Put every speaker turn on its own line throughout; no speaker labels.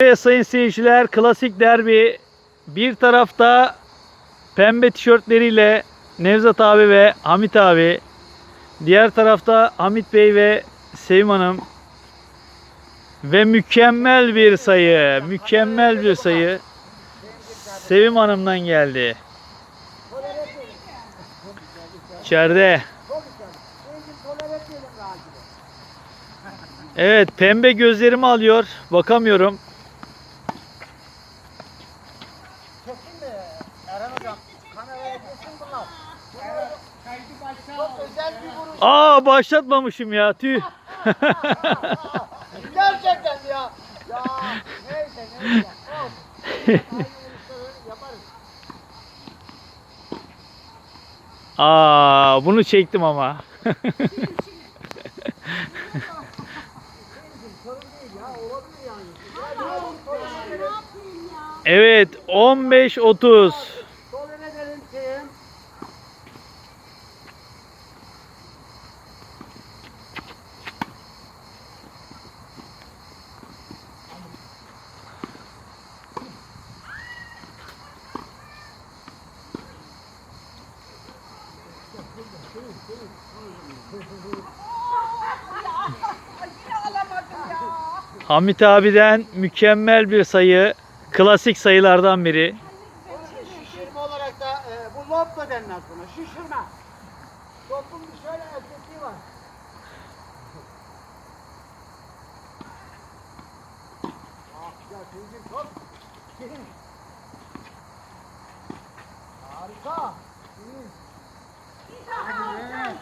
Evet sayın seyirciler klasik derbi. Bir tarafta pembe tişörtleriyle Nevzat abi ve Hamit abi. Diğer tarafta Hamit Bey ve Sevim Hanım. Ve mükemmel bir sayı mükemmel bir sayı. Sevim Hanım'dan geldi. İçeride. Evet pembe gözlerimi alıyor bakamıyorum
Çekin mi Erhan hocam? Kameraya geçsin bunlar. Çok özel bir vuruş.
Aa başlatmamışım ya tüh.
Gerçekten ya. Ya neyse neyse. Olsun. Yaparız.
Aa bunu çektim ama.
Sorun değil ya olabilir yani. Ya, yok, sorun değil.
Evet 15-30.
Tolere edelim şeyim.
Hamit abiden mükemmel bir sayı. Klasik sayılardan biri.
Şişirme olarak da e, bu lob da denmez buna. Şişirme. Topun bir şöyle erkekliği var. Ah ya Tüycüm çok. Harika. İyi. Evet.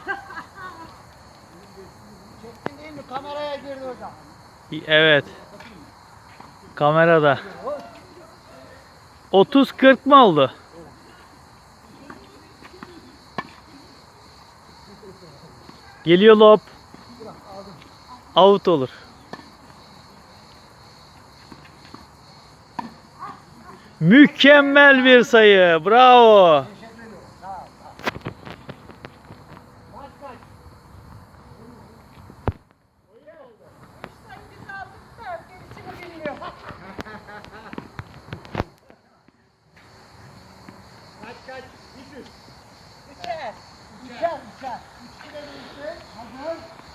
Çektin değil mi? Kameraya girdi hocam.
Evet. Kamerada. 30-40 mı oldu? Geliyor lob. Out olur. Mükemmel bir sayı. Bravo.
Kaç kaç? Üç üç. Üçer. Üçer. Üçer. Üç kere bir